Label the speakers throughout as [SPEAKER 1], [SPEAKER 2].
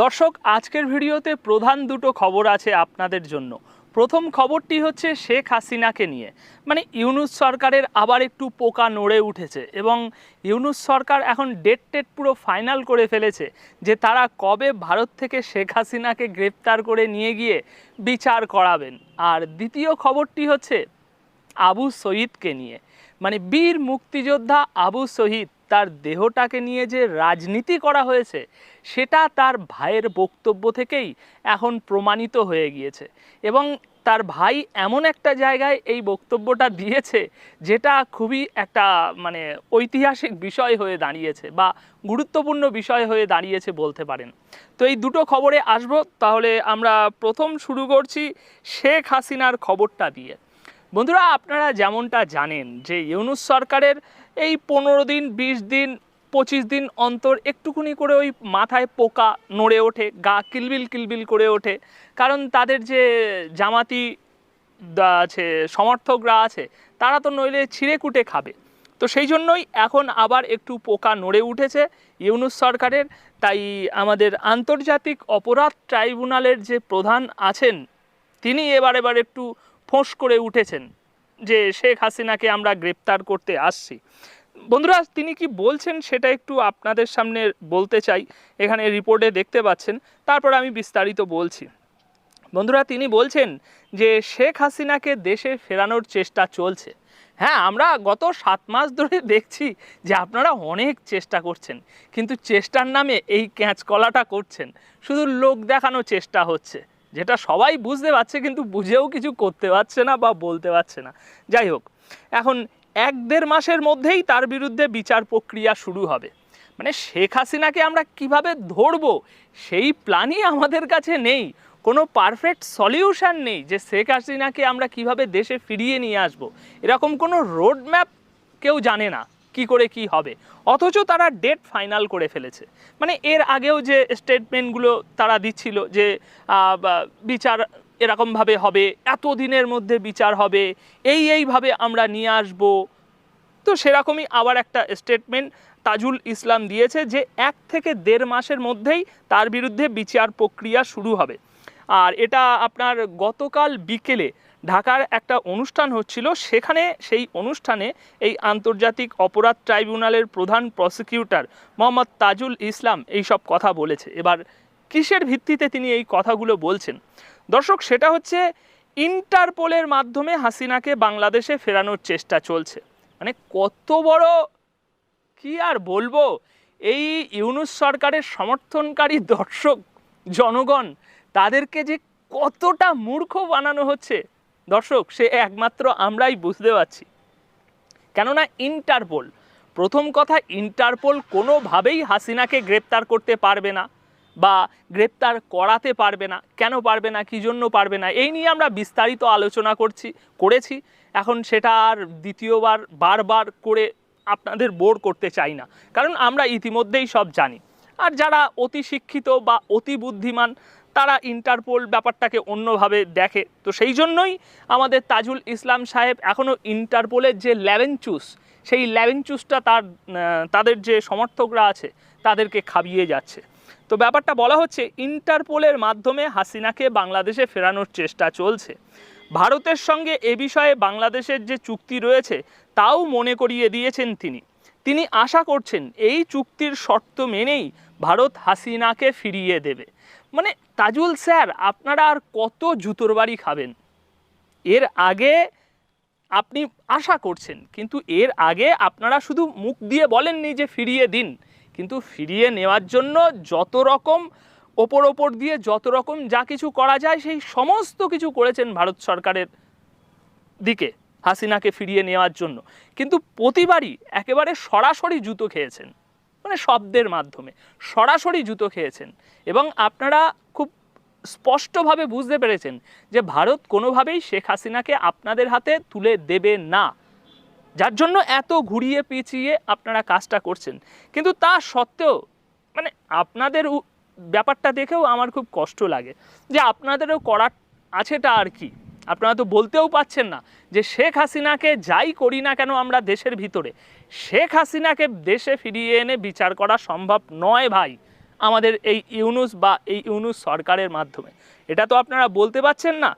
[SPEAKER 1] দর্শক, আজকের ভিডিওতে প্রধান দুটো খবর আছে আপনাদের জন্য। প্রথম খবরটি হচ্ছে শেখ হাসিনাকে নিয়ে। মানে ইউনুস সরকারের আবার একটু পোকা নড়ে উঠেছে এবং ইউনুস সরকার এখন ডেট টেট পুরো ফাইনাল করে ফেলেছে যে তারা কবে ভারত থেকে শেখ হাসিনাকে গ্রেপ্তার করে নিয়ে গিয়ে বিচার করাবেন। আর দ্বিতীয় খবরটি হচ্ছে আবু শহীদকে নিয়ে। মানে বীর মুক্তিযোদ্ধা আবু শহীদ তার দেহটাকে নিয়ে যে রাজনীতি করা হয়েছে সেটা তার ভাইয়ের বক্তব্য থেকেই এখন প্রমাণিত হয়ে গিয়েছে। এবং তার ভাই এমন একটা জায়গায় এই বক্তব্যটা দিয়েছে, যেটা খুবই একটা মানে ঐতিহাসিক বিষয় হয়ে দাঁড়িয়েছে বা গুরুত্বপূর্ণ বিষয় হয়ে দাঁড়িয়েছে বলতে পারেন। তো এই দুটো খবরে আসব, তাহলে আমরা প্রথম শুরু করছি শেখ হাসিনার খবরটা দিয়ে। বন্ধুরা, আপনারা যেমনটা জানেন যে ইউনুস সরকারের এই পনেরো দিন, বিশ দিন পঁচিশ দিন অন্তর একটুকুনি করে ওই মাথায় পোকা নড়ে ওঠে, গা কিলবিল কিলবিল করে ওঠে। কারণ তাদের যে জামাতি আছে, সমর্থকরা আছে, তারা তো নইলে ছিঁড়ে কুটে খাবে। তো সেই জন্যই এখন আবার একটু পোকা নড়ে উঠেছে ইউনুস সরকারের। তাই আমাদের আন্তর্জাতিক অপরাধ ট্রাইব্যুনালের যে প্রধান আছেন, তিনি এবার এবার একটু ফোঁস করে উঠেছেন যে শেখ হাসিনাকে আমরা গ্রেপ্তার করতে আসছি। বন্ধুরা, তিনি কি বলছেন সেটা একটু আপনাদের সামনে বলতে চাই। এখানে রিপোর্টে দেখতে পাচ্ছেন। তারপর আমি বিস্তারিত বলছি। বন্ধুরা, তিনি বলছেন যে শেখ হাসিনাকে দেশে ফেরানোর চেষ্টা চলছে। হ্যাঁ আমরা গত সাত মাস ধরে দেখছি যে আপনারা অনেক চেষ্টা করছেন, কিন্তু চেষ্টার নামে এই ক্যাঁচকলাটা করছেন। শুধু লোক দেখানো চেষ্টা হচ্ছে, যেটা সবাই বুঝতে পারছে, কিন্তু বুঝেও কিছু করতে পারছে না বা বলতে পারছে না। যাই হোক, এখন এক দেড় মাসের মধ্যেই তার বিরুদ্ধে বিচার প্রক্রিয়া শুরু হবে। মানে শেখ হাসিনাকে আমরা কীভাবে ধরবো, সেই প্ল্যানই আমাদের কাছে নেই। কোনো পারফেক্ট সলিউশন নেই যে শেখ হাসিনাকে আমরা কীভাবে দেশে ফিরিয়ে নিয়ে আসব। এরকম কোনো রোড ম্যাপ কেউ জানে না কি করে কি হবে। অথচ তারা ডেট ফাইনাল করে ফেলেছে। মানে এর আগেও যে স্টেটমেন্টগুলো তারা দিচ্ছিল যে বিচার এরকমভাবে হবে এত দিনের মধ্যে বিচার হবে, এই এইভাবে আমরা নিয়ে আসব। তো সেরকমই আবার একটা স্টেটমেন্ট তাজুল ইসলাম দিয়েছে যে এক থেকে দেড় মাসের মধ্যেই তার বিরুদ্ধে বিচার প্রক্রিয়া শুরু হবে। আর এটা আপনার গতকাল বিকেলে ঢাকার একটা অনুষ্ঠান হচ্ছিল, সেখানে সেই অনুষ্ঠানে এই আন্তর্জাতিক অপরাধ ট্রাইব্যুনালের প্রধান প্রসিকিউটর মোহাম্মদ তাজুল ইসলাম এই সব কথা বলেছে। এবার কিসের ভিত্তিতে তিনি এই কথাগুলো বলছেন? দর্শক, সেটা হচ্ছে ইন্টারপোলের মাধ্যমে হাসিনাকে বাংলাদেশে ফেরানোর চেষ্টা চলছে। মানে কত বড় কি আর বলব? এই ইউনুস সরকারের সমর্থনকারী দর্শক, জনগণ, তাদেরকে যে কতটা মূর্খ বানানো হচ্ছে, দর্শক, সে একমাত্র আমরাই বুঝতে পারছি। কেননা ইন্টারপোল, প্রথম কথা, ইন্টারপোল কোনোভাবেই হাসিনাকে গ্রেপ্তার করতে পারবে না। বা গ্রেপ্তার করাতে পারবে না, কেন পারবে না, কী জন্য পারবে না, এই নিয়ে আমরা বিস্তারিত আলোচনা করছি, করেছি। এখন সেটা আর দ্বিতীয়বার, বারবার করে আপনাদের বোর করতে চাই না। কারণ আমরা ইতিমধ্যেই সব জানি। আর যারা অতি শিক্ষিত বা অতি বুদ্ধিমান, তারা ইন্টারপোল ব্যাপারটাকে অন্যভাবে দেখে। তো সেই জন্যই আমাদের তাজুল ইসলাম সাহেব এখনও ইন্টারপোলের যে ল্যাভেনচুস সেই ল্যাভেনচুসটা তার তাদের যে সমর্থকরা আছে, তাদেরকে খাবিয়ে যাচ্ছে। তো ব্যাপারটা বলা হচ্ছে ইন্টারপোলের মাধ্যমে হাসিনাকে বাংলাদেশে ফেরানোর চেষ্টা চলছে। ভারতের সঙ্গে এ বিষয়ে বাংলাদেশের যে চুক্তি রয়েছে, তাও মনে করিয়ে দিয়েছেন তিনি। তিনি আশা করছেন এই চুক্তির শর্ত মেনেই ভারত হাসিনাকে ফিরিয়ে দেবে। মানে তাজুল স্যার, আপনারা আর কত জুতোর বাড়ি খাবেন? এর আগে আপনি আশা করছেন, কিন্তু এর আগে আপনারা শুধু মুখ দিয়ে বলেননি যে ফিরিয়ে দিন। কিন্তু ফিরিয়ে নেওয়ার জন্য যত রকম ওপর ওপর দিয়ে যত রকম যা কিছু করা যায়, সেই সমস্ত কিছু করেছেন ভারত সরকারের দিকে, হাসিনাকে ফিরিয়ে নেওয়ার জন্য। কিন্তু প্রতিবারই একেবারে সরাসরি জুতো খেয়েছেন মানে শব্দের মাধ্যমে সরাসরি জুতো খেয়েছেন। এবং আপনারা খুব স্পষ্টভাবে বুঝতে পেরেছেন যে ভারত কোনোভাবেই শেখ হাসিনাকে আপনাদের হাতে তুলে দেবে না। যার জন্য এত ঘুরিয়ে পিছিয়ে আপনারা কাজটা করছেন। কিন্তু তা সত্ত্বেও মানে আপনাদের ব্যাপারটা দেখেও আমার খুব কষ্ট লাগে যে আপনাদেরও করার আছেটা আর কি। আপনারা তো বলতেও পাচ্ছেন না যে শেখ হাসিনাকে যাই করি না কেন আমরা দেশের ভিতরে। শেখ হাসিনাকে দেশে ফিরিয়ে এনে বিচার করা সম্ভব নয় ভাই, আমাদের এই ইউনুস বা এই ইউনুস সরকারের মাধ্যমে। এটা তো আপনারা বলতে পারছেন না,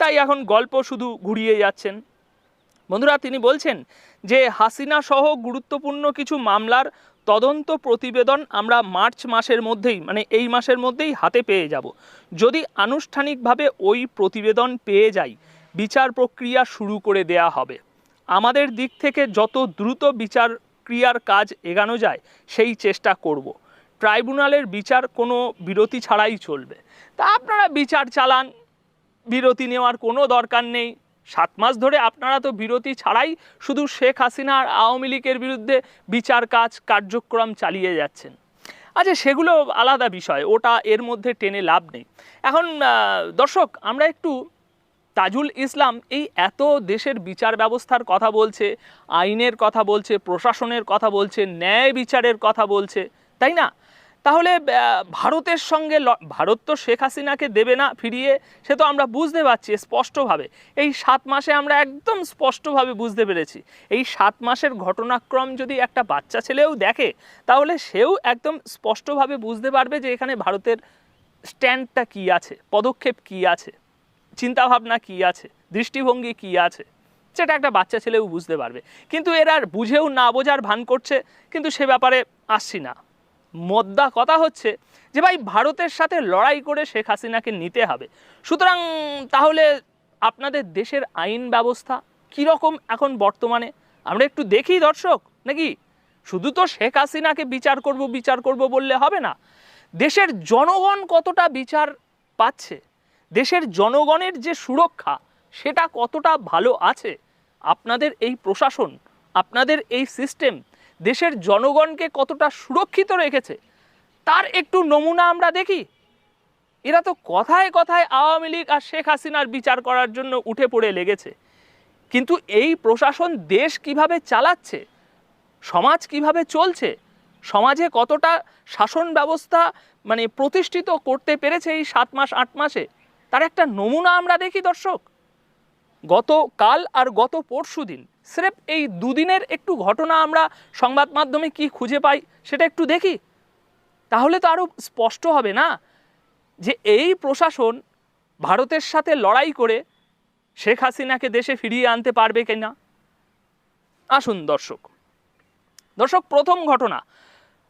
[SPEAKER 1] তাই এখন গল্প শুধু ঘুরিয়ে যাচ্ছেন। বন্ধুরা, তিনি বলছেন যে হাসিনা সহ গুরুত্বপূর্ণ কিছু মামলার তদন্ত প্রতিবেদন আমরা মার্চ মাসের মধ্যেই মানে এই মাসের মধ্যেই হাতে পেয়ে যাব। যদি আনুষ্ঠানিকভাবে ওই প্রতিবেদন পেয়ে যাই, বিচার প্রক্রিয়া শুরু করে দেয়া হবে। আমাদের দিক থেকে যত দ্রুত বিচার ক্রিয়ার কাজ এগানো যায়, সেই চেষ্টা করব। ট্রাইব্যুনালের বিচার কোনো বিরতি ছাড়াই চলবে। তা আপনারা বিচার চালান, বিরতি নেওয়ার কোনো দরকার নেই। সাত মাস ধরে আপনারা তো বিরতি ছাড়াই শুধু শেখ হাসিনা আর আওয়ামী লীগের বিরুদ্ধে বিচার কাজ, কার্যক্রম চালিয়ে যাচ্ছেন। আচ্ছা সেগুলো আলাদা বিষয়, ওটা এর মধ্যে টেনে লাভ নেই। এখন দর্শক, আমরা একটু তাজুল ইসলাম এই এত দেশের বিচার ব্যবস্থার কথা বলছে, আইনের কথা বলছে, প্রশাসনের কথা বলছে, ন্যায় বিচারের কথা বলছে, তাই না? তাহলে ভারতের সঙ্গে ভারত তো শেখ হাসিনাকে দেবে না ফিরিয়ে, সে তো আমরা বুঝতে পারছি স্পষ্টভাবে। এই সাত মাসে আমরা একদম স্পষ্টভাবে বুঝতে পেরেছি। এই সাত মাসের ঘটনাক্রম যদি একটা বাচ্চা ছেলেও দেখে, তাহলে সেও একদম স্পষ্টভাবে বুঝতে পারবে যে এখানে ভারতের স্ট্যান্ডটা কী আছে, পদক্ষেপ কী আছে, চিন্তাভাবনা কী আছে, দৃষ্টিভঙ্গি কী আছে। সেটা একটা বাচ্চা ছেলেও বুঝতে পারবে। কিন্তু এরা বুঝেও না বোঝার ভান করছে, কিন্তু সে ব্যাপারে আসছি না। মদ্দা কথা হচ্ছে যে ভাই ভারতের সাথে লড়াই করে শেখ হাসিনাকে নিতে হবে। সুতরাং তাহলে আপনাদের দেশের আইন ব্যবস্থা কীরকম এখন বর্তমানে? আমরা একটু দেখি দর্শক, নাকি? শুধু তো শেখ হাসিনাকে বিচার করব বিচার করব বললে হবে না। দেশের জনগণ কতটা বিচার পাচ্ছে? দেশের জনগণের যে সুরক্ষা, সেটা কতটা ভালো আছে? আপনাদের এই প্রশাসন, আপনাদের এই সিস্টেম দেশের জনগণকে কতটা সুরক্ষিত রেখেছে, তার একটু নমুনা আমরা দেখি। এরা তো কথায় কথায় আওয়ামী লীগ আর শেখ হাসিনার বিচার করার জন্য উঠে পড়ে লেগেছে। কিন্তু এই প্রশাসন দেশ কীভাবে চালাচ্ছে, সমাজ কীভাবে চলছে, সমাজে কতটা শাসন ব্যবস্থা মানে প্রতিষ্ঠিত করতে পেরেছে এই সাত মাস, আট মাসে, তার একটা নমুনা আমরা দেখি দর্শক। গত কাল আর গত পরশু দিন, স্রেফ এই দুদিনের একটু ঘটনা আমরা সংবাদ মাধ্যমে কি খুঁজে পাই সেটা একটু দেখি। তাহলে তো আরও স্পষ্ট হবে না যে এই প্রশাসন ভারতের সাথে লড়াই করে শেখ হাসিনাকে দেশে ফিরিয়ে আনতে পারবে কিনা? আসুন দর্শক। দর্শক, প্রথম ঘটনা,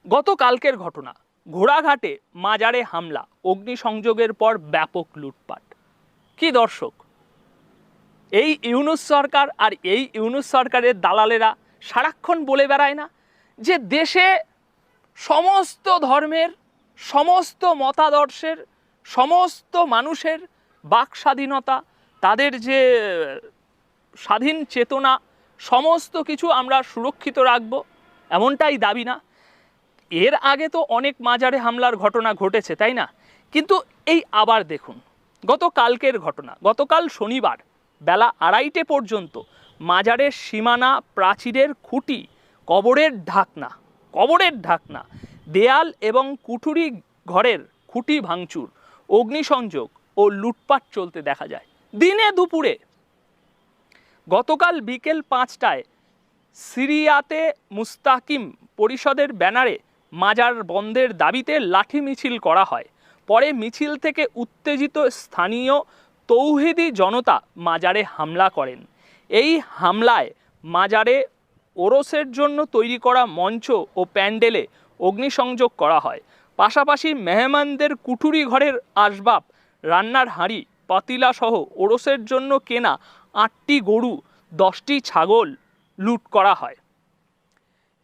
[SPEAKER 1] গতকালকের ঘটনা, ঘোড়াঘাটে মাজারে হামলা, অগ্নিসংযোগের পর ব্যাপক লুটপাট। কি দর্শক? এই ইউনুস সরকার আর এই ইউনুস সরকারের দালালেরা সারাক্ষণ বলে বেড়ায় না যে দেশে সমস্ত ধর্মের, সমস্ত মতাদর্শের, সমস্ত মানুষের বাক স্বাধীনতা, তাদের যে স্বাধীন চেতনা, সমস্ত কিছু আমরা সুরক্ষিত রাখব, এমনটাই দাবি না। এর আগে তো অনেক মাজারে হামলার ঘটনা ঘটেছে, তাই না? কিন্তু এই আবার দেখুন, গতকালকের ঘটনা, গতকাল শনিবার বেলা আড়াইটে পর্যন্ত মাজারের সীমানা প্রাচীরের খুঁটি, কবরের ঢাকনা কবরের ঢাকনা, দেয়াল এবং কুঠুরি ঘরের খুঁটি ভাঙচুর, অগ্নিসংযোগ ও লুটপাট চলতে দেখা যায়। দিনে দুপুরে গতকাল বিকেল পাঁচটায় সিরিয়াতে মুস্তাকিম পরিষদের ব্যানারে মাজার বন্ধের দাবিতে লাঠি মিছিল করা হয়। পরে মিছিল থেকে উত্তেজিত স্থানীয় তৌহিদি জনতা মাজারে হামলা করেন। এই হামলায় মাজারে ওরসের জন্য তৈরি করা মঞ্চ ও প্যান্ডেলে অগ্নিসংযোগ করা হয়। পাশাপাশি মেহমানদের কুঠুরি ঘরের আসবাব, রান্নার হাঁড়ি, পাতিলা সহ ওরসের জন্য কেনা আটটি গরু, দশটি ছাগল লুট করা হয়।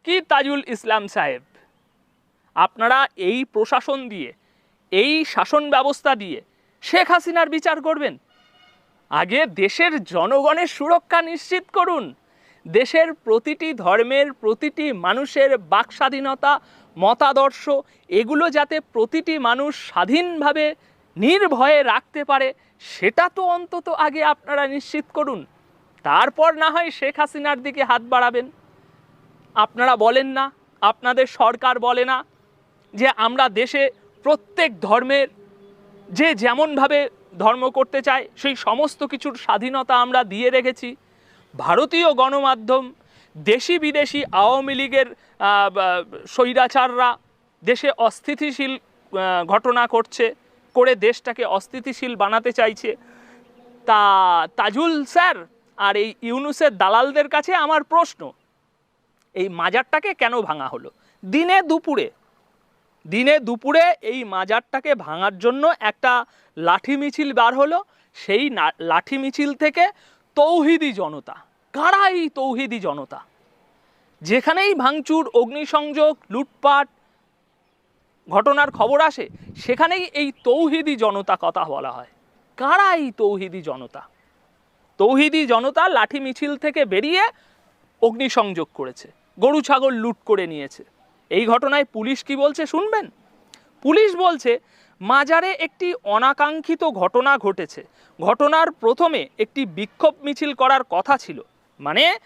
[SPEAKER 1] কি তাজুল ইসলাম সাহেব? আপনারা এই প্রশাসন দিয়ে, এই শাসন ব্যবস্থা দিয়ে শেখ হাসিনার বিচার করবেন। আগে দেশের জনগণের সুরক্ষা নিশ্চিত করুন। দেশের প্রতিটি ধর্মের, প্রতিটি মানুষের বাক স্বাধীনতা মতাদর্শ, এগুলো যাতে প্রতিটি মানুষ স্বাধীনভাবে নির্ভয়ে রাখতে পারে, সেটা তো অন্তত আগে আপনারা নিশ্চিত করুন। তারপর না হয় শেখ হাসিনার দিকে হাত বাড়াবেন। আপনারা বলেন না, আপনাদের সরকার বলে না যে আমরা দেশে প্রত্যেক ধর্মের যে যেমনভাবে ধর্ম করতে চায়, সেই সমস্ত কিছুর স্বাধীনতা আমরা দিয়ে রেখেছি। ভারতীয় গণমাধ্যম, দেশি বিদেশি আওয়ামী লীগের স্বৈরাচাররা দেশে অস্থিতিশীল ঘটনা করছে, করে দেশটাকে অস্থিতিশীল বানাতে চাইছে। তা তাজুল স্যার আর এই ইউনুসের দালালদের কাছে আমার প্রশ্ন, এই মাজারটাকে কেন ভাঙা হলো? দিনে দুপুরে দিনে দুপুরে এই মাজারটাকে ভাঙার জন্য একটা লাঠি মিছিল বার হলো, সেই লাঠি মিছিল থেকে তৌহিদি জনতা, কারা এই তৌহিদি জনতা? যেখানেই ভাঙচুর, অগ্নিসংযোগ, লুটপাট ঘটনার খবর আসে, সেখানেই এই তৌহিদি জনতা কথা বলা হয়। কারা এই তৌহিদি জনতা? তৌহিদি জনতা লাঠি মিছিল থেকে বেরিয়ে অগ্নিসংযোগ করেছে, গরু ছাগল লুট করে নিয়েছে। এই ঘটনায় পুলিশ কি বলছে শুনবেন? পুলিশ বলছে, মাজারে একটি অনাকাঙ্ক্ষিত ঘটনা ঘটেছে। ঘটনার প্রথমে একটি বিক্ষোভ মিছিল করার কথা ছিল। মানে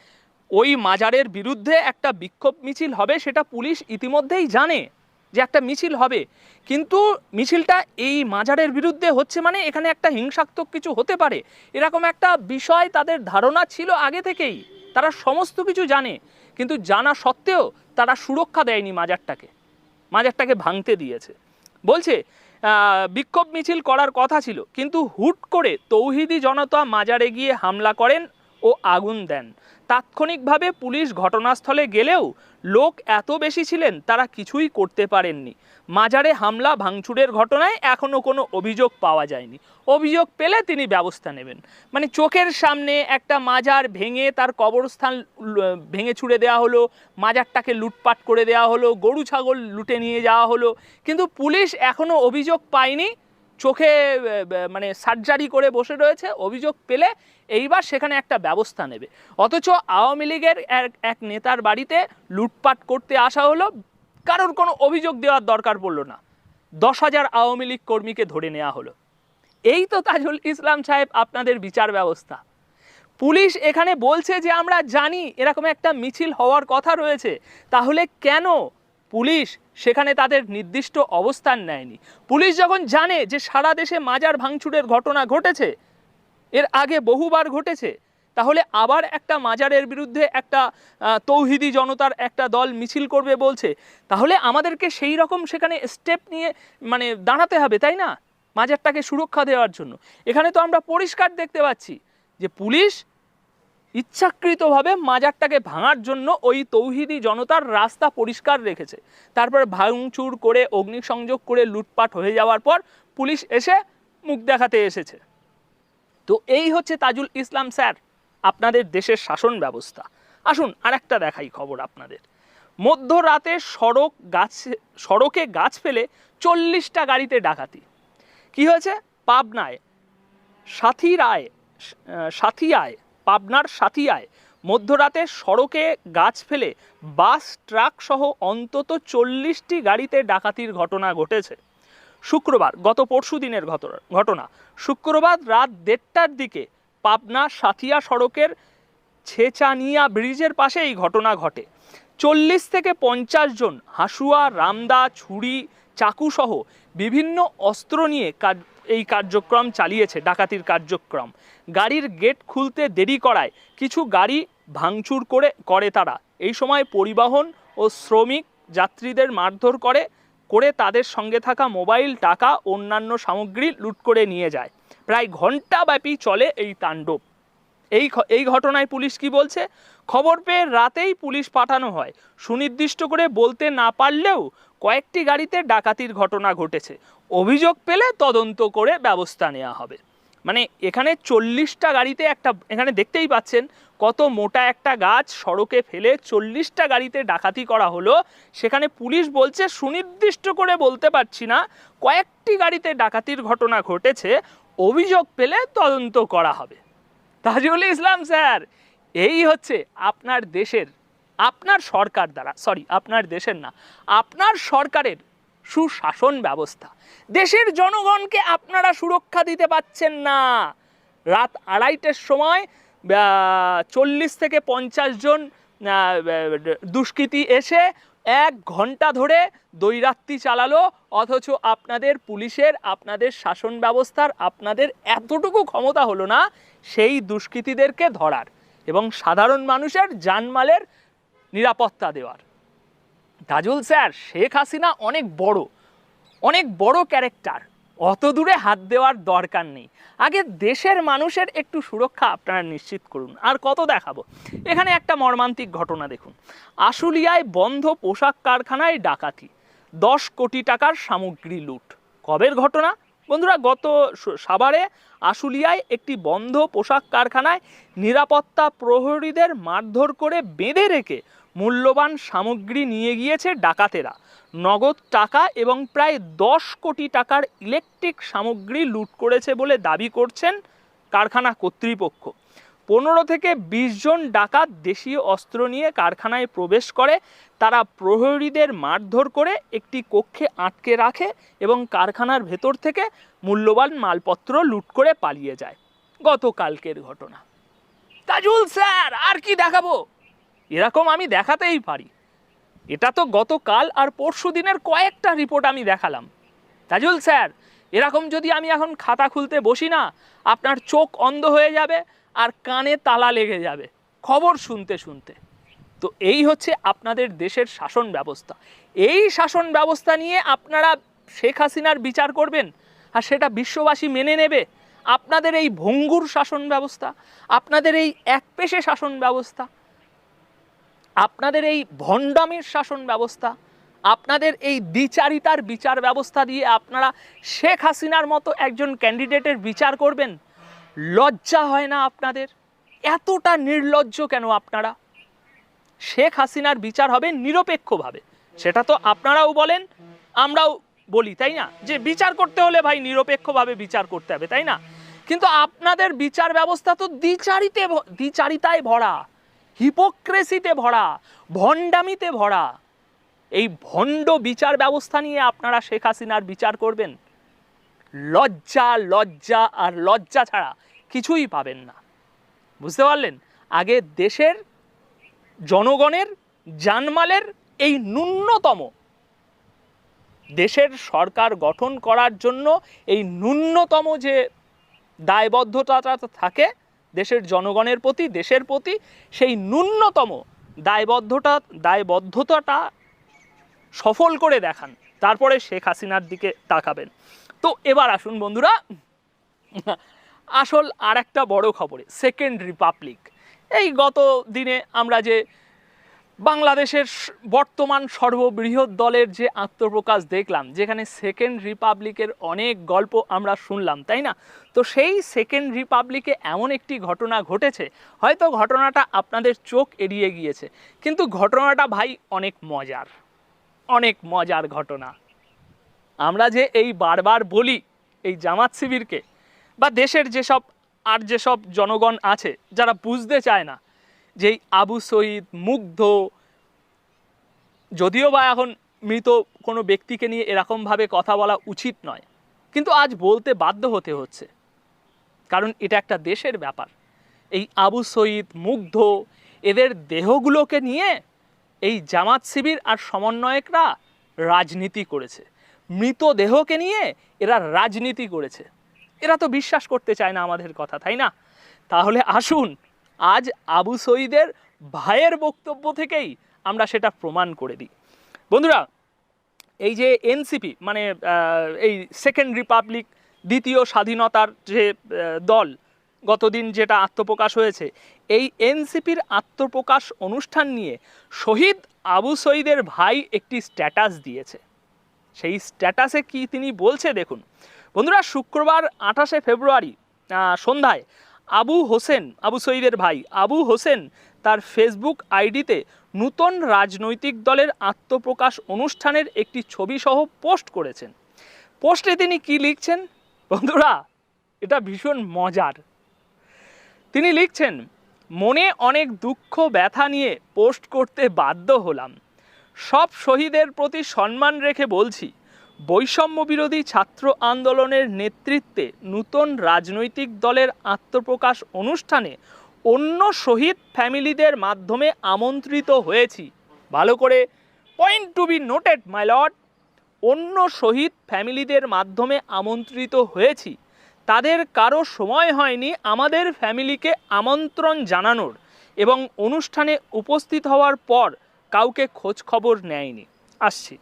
[SPEAKER 1] ওই মাজারের বিরুদ্ধে একটা বিক্ষোভ মিছিল হবে সেটা পুলিশ ইতিমধ্যেই জানে যে একটা মিছিল হবে। কিন্তু মিছিলটা এই মাজারের বিরুদ্ধে হচ্ছে মানে এখানে একটা হিংসাত্মক কিছু হতে পারে। এরকম একটা বিষয় তাদের ধারণা ছিল আগে থেকেই। তারা সমস্ত কিছু জানে। কিন্তু জানা সত্ত্বেও তারা সুরক্ষা দেয়নি মাজারটাকে। মাজারটাকে ভাঙতে দিয়েছে। বলছে বিক্ষোভ মিছিল করার কথা ছিল, কিন্তু হুট করে তৌহিদি জনতা মাজারে গিয়ে হামলা করেন ও আগুন দেন। তাৎক্ষণিকভাবে পুলিশ ঘটনাস্থলে গেলেও লোক এত বেশি ছিলেন তারা কিছুই করতে পারেননি। মাজারে হামলা, ভাঙচুরের ঘটনায় এখনও কোনো অভিযোগ পাওয়া যায়নি। অভিযোগ পেলে তিনি ব্যবস্থা নেবেন। মানে চোখের সামনে একটা মাজার ভেঙে তার কবরস্থান ভেঙে ছুড়ে দেওয়া হলো, মাজারটাকে লুটপাট করে দেওয়া হলো, গরু, ছাগল লুটে নিয়ে যাওয়া হলো। কিন্তু পুলিশ এখনও অভিযোগ পায়নি। চোখে মানে সার্জারি করে বসে রয়েছে। অভিযোগ পেলে এইবার সেখানে একটা ব্যবস্থা নেবে। অথচ আওয়ামী লীগের এক- নেতার বাড়িতে লুটপাট করতে আসা হলো, কারোর কোনো অভিযোগ দেওয়ার দরকার পড়ল না। দশ হাজার আওয়ামী লীগ কর্মীকে ধরে নেওয়া হলো। এই তো তাজুল ইসলাম সাহেব, আপনাদের বিচার ব্যবস্থা। পুলিশ এখানে বলছে যে, আমরা জানি এরকম একটা মিছিল হওয়ার কথা রয়েছে। তাহলে কেন পুলিশ সেখানে তাদের নির্দিষ্ট অবস্থান নেয়নি? পুলিশ যখন জানে যে সারা দেশে মাজার ভাঙচুরের ঘটনা ঘটেছে এর আগে বহুবার ঘটেছে। তাহলে আবার একটা মাজারের বিরুদ্ধে একটা তৌহিদি জনতার একটা দল মিছিল করবে বলছে। তাহলে আমাদেরকে সেই রকম সেখানে স্টেপ নিয়ে মানে দাঁড়াতে হবে, তাই না? মাজারটাকে সুরক্ষা দেওয়ার জন্য। এখানে তো আমরা পরিষ্কার দেখতে পাচ্ছি যে পুলিশ ইচ্ছাকৃতভাবে মাজারটাকে ভাঙার জন্য ওই তৌহিদি জনতার রাস্তা পরিষ্কার রেখেছে। তারপর ভাঙচুর করে, অগ্নিসংযোগ করে লুটপাট হয়ে যাওয়ার পর পুলিশ এসে মুখ দেখাতে এসেছে। তো এই হচ্ছে তাজুল ইসলাম স্যার আপনাদের দেশের শাসন ব্যবস্থা। আসুন আরেকটা দেখাই খবর আপনাদের। মধ্যরাতে সড়ক গাছ সড়কে গাছ ফেলে চল্লিশটা গাড়িতে ডাকাতি। কি হয়েছে? পাবনায় সাথিরায় আহ, সাথিয়ায় পাবনার সাথিয়ায় মধ্যরাতে সড়কে গাছ ফেলে বাস ট্রাক সহ অন্তত চল্লিশটি গাড়িতে ডাকাতির ঘটনা ঘটেছে। শুক্রবার গত পরশু দিনের ঘটনা শুক্রবার রাত দেড়টার দিকে পাবনা সাথিয়া সড়কের ছেচানিয়া ব্রিজের পাশে এই ঘটনা ঘটে। চল্লিশ থেকে পঞ্চাশ জন হাসুয়া, রামদা, ছুরি, চাকুসহ বিভিন্ন অস্ত্র নিয়ে কাজ- এই কার্যক্রম চালিয়েছে, ডাকাতির কার্যক্রম। গাড়ির গেট খুলতে দেরি করায় কিছু গাড়ি ভাঙচুর করে করে তারা। এই সময় পরিবহন ও শ্রমিক, যাত্রীদের মারধর করে করে তাদের সঙ্গে থাকা মোবাইল, টাকা, অন্যান্য সামগ্রী লুট করে নিয়ে যায়। প্রায় ঘণ্টাব্যাপী চলে এই তাণ্ডব। এই এই ঘটনায় পুলিশ কি বলছে? খবর পেয়ে রাতেই পুলিশ পাঠানো হয়। সুনির্দিষ্ট করে বলতে না পারলেও কয়েকটি গাড়িতে ডাকাতির ঘটনা ঘটেছে। অভিযোগ পেলে তদন্ত করে ব্যবস্থা নেওয়া হবে। মানে এখানে চল্লিশটা গাড়িতে একটা, এখানে দেখতেই পাচ্ছেন কত মোটা একটা গাছ সড়কে ফেলে চল্লিশটা গাড়িতে ডাকাতি করা হলো। সেখানে পুলিশ বলছে, সুনির্দিষ্ট করে বলতে পারছি না, কয়েকটি গাড়িতে ডাকাতির ঘটনা ঘটেছে, অভিযোগ পেলে তদন্ত করা হবে। তাজুল ইসলাম স্যার, এই হচ্ছে আপনার দেশের, আপনার সরকার দ্বারা সরি আপনার দেশের না, আপনার সরকারের সুশাসন ব্যবস্থা। দেশের জনগণকে আপনারা সুরক্ষা দিতে পাচ্ছেন না। রাত আড়াইটের সময় চল্লিশ থেকে পঞ্চাশ জন দুষ্কৃতী এসে এক ঘণ্টা ধরে দৈরাত্রি চালালো, অথচ আপনাদের পুলিশের, আপনাদের শাসন ব্যবস্থার, আপনাদের এতটুকু ক্ষমতা হলো না, সেই দুষ্কৃতীদেরকে ধরার এবং সাধারণ মানুষের জানমালের নিরাপত্তা দেওয়ার। তাজুল স্যার, শেখ হাসিনা অনেক বড় অনেক বড় ক্যারেক্টার। অত দূরে হাত দেওয়ার দরকার নেই। আগে দেশের মানুষের একটু সুরক্ষা আপনারা নিশ্চিত করুন। আর কত দেখাবো? এখানে একটা মর্মান্তিক ঘটনা দেখুন। আশুলিয়ায় বন্ধ পোশাক কারখানায় ডাকাতি, দশ কোটি টাকার সামগ্রী লুট। কবের ঘটনা? বন্ধুরা, গত সাভারে আশুলিয়ায় একটি বন্ধ পোশাক কারখানায় নিরাপত্তা প্রহরীদের মারধর করে বেঁধে রেখে মূল্যবান সামগ্রী নিয়ে গিয়েছে ডাকাতেরা। নগদ টাকা এবং প্রায় দশ কোটি টাকার ইলেকট্রিক সামগ্রী লুট করেছে বলে দাবি করছেন কারখানা কর্তৃপক্ষ। পনেরো থেকে বিশ জন ডাকাত দেশীয় অস্ত্র নিয়ে কারখানায় প্রবেশ করে, তারা প্রহরীদের মারধর করে একটি কক্ষে আটকে রাখে এবং কারখানার ভেতর থেকে মূল্যবান মালপত্র লুট করে পালিয়ে যায়। গতকালকের ঘটনা। তাজুল স্যার, আর কি দেখাবো? এরকম আমি দেখাতেই পারি। এটা তো গতকাল আর পরশু দিনের কয়েকটা রিপোর্ট আমি দেখালাম। তাজুল স্যার, এরকম যদি আমি এখন খাতা খুলতে বসি না, আপনার চোখ অন্ধ হয়ে যাবে আর কানে তালা লেগে যাবে, খবর শুনতে শুনতে। তো এই হচ্ছে আপনাদের দেশের শাসন ব্যবস্থা। এই শাসন ব্যবস্থা নিয়ে আপনারা শেখ হাসিনার বিচার করবেন আর সেটা বিশ্ববাসী মেনে নেবে। আপনাদের এই ভঙ্গুর শাসন ব্যবস্থা, আপনাদের এই একপেশে শাসন ব্যবস্থা আপনাদের এই ভণ্ডামির শাসন ব্যবস্থা, আপনাদের এই দ্বিচারিতার বিচার ব্যবস্থা দিয়ে আপনারা শেখ হাসিনার মতো একজন ক্যান্ডিডেটের বিচার করবেন, লজ্জা হয় না আপনাদের? এতটা নির্লজ্জ কেন আপনারা? শেখ হাসিনার বিচার হবে নিরপেক্ষভাবে। সেটা তো আপনারাও বলেন, আমরাও বলি, তাই না? যে বিচার করতে হলে ভাই নিরপেক্ষভাবে বিচার করতে হবে, তাই না? কিন্তু আপনাদের বিচার ব্যবস্থা তো দ্বিচারিতে দ্বিচারিতায় ভরা। হিপোক্রেসিতে ভরা, ভণ্ডামিতে ভরা, এই ভণ্ড বিচার ব্যবস্থা নিয়ে আপনারা শেখ হাসিনার বিচার করবেন? লজ্জা লজ্জা আর লজ্জা ছাড়া কিছুই পাবেন না। বুঝতে পারলেন? আগে দেশের জনগণের জানমালের এই ন্যূনতম। দেশের সরকার গঠন করার জন্য এই ন্যূনতম যে দায়বদ্ধতাটা থাকে দেশের জনগণের প্রতি, দেশের প্রতি সেই ন্যূনতম দায়বদ্ধতা, দায়বদ্ধতাটা সফল করে দেখান। তারপরে শেখ হাসিনার দিকে তাকাবেন। তো এবার আসুন বন্ধুরা, আসল আর একটা বড় খবরে সেকেন্ড রিপাবলিক এই গত দিনে আমরা যে বাংলাদেশের বর্তমান সর্ববৃহৎ দলের যে আত্মপ্রকাশ দেখলাম, যেখানে সেকেন্ড রিপাবলিকের অনেক গল্প আমরা শুনলাম, তাই না? তো সেই সেকেন্ড রিপাবলিকে এমন একটি ঘটনা ঘটেছে, হয়তো ঘটনাটা আপনাদের চোখ এড়িয়ে গিয়েছে, কিন্তু ঘটনাটা ভাই অনেক মজার অনেক মজার ঘটনা। আমরা যে এই বারবার বলি এই জামাত শিবিরকে, বা দেশের যেসব আর যেসব জনগণ আছে, যারা বুঝতে চায় না যে এই আবু সঈদ মুগ্ধ। যদিও বা এখন মৃত কোনো ব্যক্তিকে নিয়ে এরকমভাবে কথা বলা উচিত নয়, কিন্তু আজ বলতে বাধ্য হতে হচ্ছে, কারণ এটা একটা দেশের ব্যাপার। এই আবু সঈদ মুগ্ধ, এদের দেহগুলোকে নিয়ে এই জামাত শিবির আর সমন্বয়করা রাজনীতি করেছে। মৃতদেহকে নিয়ে এরা রাজনীতি করেছে। এরা তো বিশ্বাস করতে চায় না আমাদের কথা, তাই না? তাহলে আসুন আজ আবু সঈদের ভাইয়ের বক্তব্য থেকেই আমরা সেটা প্রমাণ করে দিই। বন্ধুরা, এই যে এনসিপি মানে এই সেকেন্ড রিপাবলিক, দ্বিতীয় স্বাধীনতার যে দল, গতদিন যেটা আত্মপ্রকাশ হয়েছে, এই এনসিপির আত্মপ্রকাশ অনুষ্ঠান নিয়ে শহীদ আবু সঈদের ভাই একটি স্ট্যাটাস দিয়েছে। সেই স্ট্যাটাসে কি তিনি বলছে দেখুন। বন্ধুরা, শুক্রবার আঠাশে ফেব্রুয়ারি সন্ধ্যায় আবু হোসেন, আবু সঈদের ভাই আবু হোসেন তার ফেসবুক আইডিতে নূতন রাজনৈতিক দলের আত্মপ্রকাশ অনুষ্ঠানের একটি ছবি সহ পোস্ট করেছেন। পোস্টে তিনি কি লিখছেন? বন্ধুরা, এটা ভীষণ মজার। তিনি লিখছেন, মনে অনেক দুঃখ, ব্যথা নিয়ে পোস্ট করতে বাধ্য হলাম। সব শহীদের প্রতি সম্মান রেখে বলছি বৈষম্য বিরোধী ছাত্র আন্দোলনের নেতৃত্বে নূতন রাজনৈতিক দলের আত্মপ্রকাশ অনুষ্ঠানে অন্য শহীদ ফ্যামিলিদের মাধ্যমে আমন্ত্রিত হয়েছি। ভালো করে point to be noted my lord অন্য শহীদ ফ্যামিলিদের মাধ্যমে আমন্ত্রিত হয়েছি। তাদের কারও সময় হয়নি আমাদের ফ্যামিলিকে আমন্ত্রণ জানানোর এবং অনুষ্ঠানে উপস্থিত হওয়ার পর কাউকে খোঁজ খবর নেয়নি। আসছি।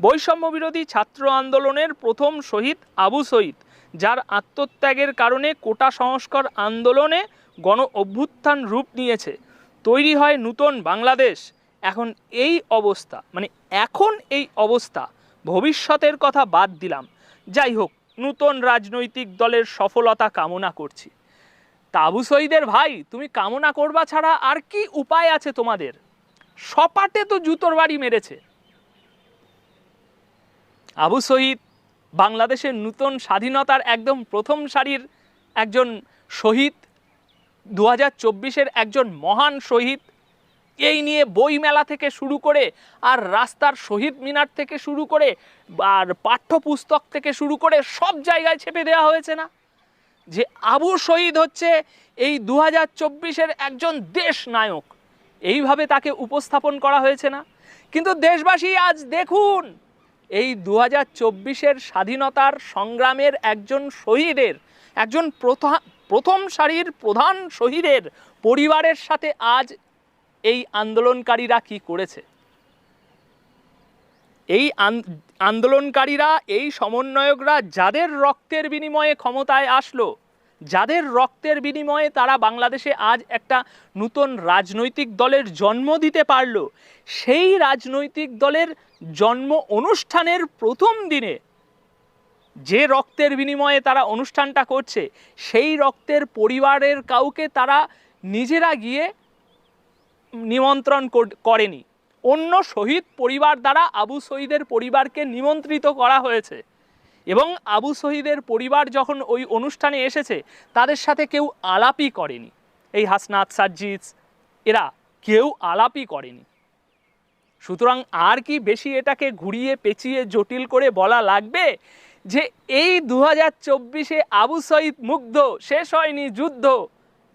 [SPEAKER 1] বৈষম্য বিরোধী ছাত্র আন্দোলনের প্রথম শহীদ আবু শহীদ যার আত্মত্যাগের কারণে কোটা সংস্কার আন্দোলনে গণ অভ্যুত্থান রূপ নিয়েছে। তৈরি হয় নূতন বাংলাদেশ। এখন এই অবস্থা মানে এখন এই অবস্থা, ভবিষ্যতের কথা বাদ দিলাম। যাই হোক, নূতন রাজনৈতিক দলের সফলতা কামনা করছি। তা আবু সঈদের ভাই, তুমি কামনা করবা ছাড়া আর কি উপায় আছে তোমাদের? সপাটে তো জুতোর বাড়ি মেরেছে। আবু শহীদ বাংলাদেশের নূতন স্বাধীনতার একদম প্রথম সারির একজন শহীদ দু হাজার চব্বিশের একজন মহান শহীদ। এই নিয়ে বই মেলা থেকে শুরু করে আর রাস্তার শহীদ মিনার থেকে শুরু করে আর পাঠ্যপুস্তক থেকে শুরু করে সব জায়গায় ছেপে দেওয়া হয়েছে না? যে আবু শহীদ হচ্ছে এই দু হাজার একজন দেশ নায়ক। এইভাবে তাকে উপস্থাপন করা হয়েছে না? কিন্তু দেশবাসী আজ দেখুন এই দু হাজার স্বাধীনতার সংগ্রামের একজন শহীদের, একজন প্রথা- প্রথম সারির প্রধান শহীদের পরিবারের সাথে আজ এই আন্দোলনকারীরা কি করেছে? এই আন- আন্দোলনকারীরা, এই সমন্বয়করা যাদের রক্তের বিনিময়ে ক্ষমতায় আসলো যাদের রক্তের বিনিময়ে তারা বাংলাদেশে আজ একটা নূতন রাজনৈতিক দলের জন্ম দিতে পারল, সেই রাজনৈতিক দলের জন্ম অনুষ্ঠানের প্রথম দিনে যে রক্তের বিনিময়ে তারা অনুষ্ঠানটা করছে, সেই রক্তের পরিবারের কাউকে তারা নিজেরা গিয়ে নিমন্ত্রণ কর- করেনি। অন্য শহীদ পরিবার দ্বারা আবু শহীদের পরিবারকে নিমন্ত্রিত করা হয়েছে। এবং আবু শহীদের পরিবার যখন ওই অনুষ্ঠানে এসেছে, তাদের সাথে কেউ আলাপই করেনি। এই হাসনাত, সাজ্জিদ, এরা কেউ আলাপই করেনি। সুতরাং আর কি বেশি এটাকে ঘুরিয়ে পেঁচিয়ে জটিল করে বলা লাগবে যে, এই দু হাজার চব্বিশে আবু সঈদ মুগ্ধ, শেষ হয়নি যুদ্ধ।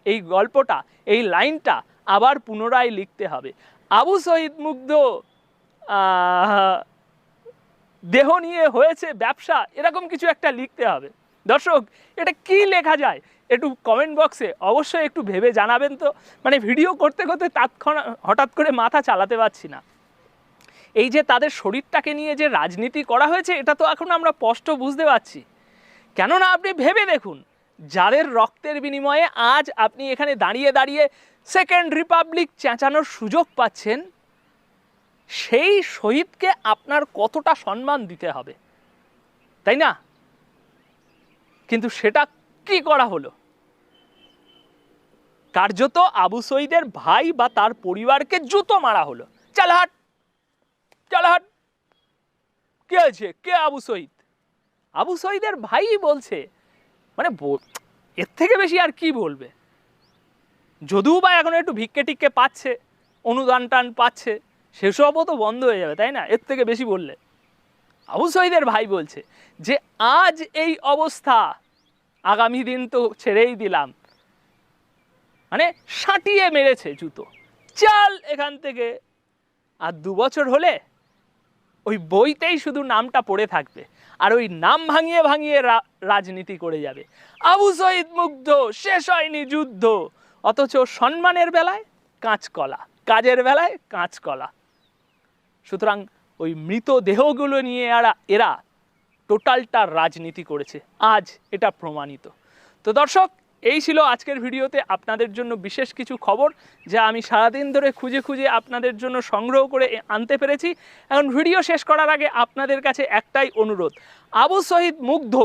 [SPEAKER 1] এই গল্পটা, এই লাইনটা আবার পুনরায় লিখতে হবে। আবু সঈদ মুগ্ধ দেহ নিয়ে হয়েছে ব্যবসা, এরকম কিছু একটা লিখতে হবে। দর্শক, এটা কি লেখা যায়? একটু কমেন্ট বক্সে অবশ্যই একটু ভেবে জানাবেন তো। মানে ভিডিও করতে করতে তৎক্ষণাৎ হঠাৎ করে মাথা চালাতে পারছি না। এই যে তাদের শরীরটাকে নিয়ে যে রাজনীতি করা হয়েছে, এটা তো এখন আমরা স্পষ্ট বুঝতে পারছি। কেননা আপনি ভেবে দেখুন, যাদের রক্তের বিনিময়ে আজ আপনি এখানে দাঁড়িয়ে দাঁড়িয়ে সেকেন্ড রিপাবলিক চেঁচানোর সুযোগ পাচ্ছেন সেই শহীদকে আপনার কতটা সম্মান দিতে হবে? তাই না? কিন্তু সেটা কি করা হলো? কার্যত আবু সঈদের ভাই বা তার পরিবারকে জুতো মারা হলো। চাল হাট! চাল হাট! কে আছে? কে আবু সঈদ? আবু সঈদের ভাই বলছে মানে এর থেকে বেশি আর কি বলবে? যদিও বা এখন একটু ভিক্ষে টিক্কে পাচ্ছে, অনুদান টান পাচ্ছে সেসবও তো বন্ধ হয়ে যাবে, তাই না? এর থেকে বেশি বললে। আবু সঈদের ভাই বলছে যে, আজ এই অবস্থা, আগামী দিন তো ছেড়েই দিলাম। মানে সাঁটিয়ে মেরেছে জুতো। চাল এখান থেকে। আর দু বছর হলে ওই বইতেই শুধু নামটা পড়ে থাকবে আর ওই নাম ভাঙিয়ে ভাঙিয়ে রাজনীতি করে যাবে। আবু সঈদ মুগ্ধ, শেষ হয়নি যুদ্ধ। অথচ সম্মানের বেলায় কাঁচকলা, কাজের বেলায় কাঁচকলা। সুতরাং ওই মৃত দেহগুলো নিয়ে এরা এরা টোটালটা রাজনীতি করেছে। আজ এটা প্রমাণিত। তো দর্শক, এই ছিল আজকের ভিডিওতে আপনাদের জন্য বিশেষ কিছু খবর যা আমি সারাদিন ধরে খুঁজে খুঁজে আপনাদের জন্য সংগ্রহ করে আনতে পেরেছি। এখন ভিডিও শেষ করার আগে আপনাদের কাছে একটাই অনুরোধ। আবু শহীদ মুগ্ধ,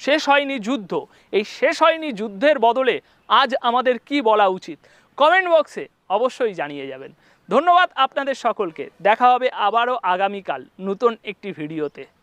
[SPEAKER 1] শেষ হয়নি যুদ্ধ। এই শেষ হয়নি যুদ্ধের বদলে আজ আমাদের কি বলা উচিত? কমেন্ট বক্সে অবশ্যই জানিয়ে যাবেন। ধন্যবাদ আপনাদের সকলকে। দেখা হবে আবারও আগামীকাল নতুন একটি ভিডিওতে।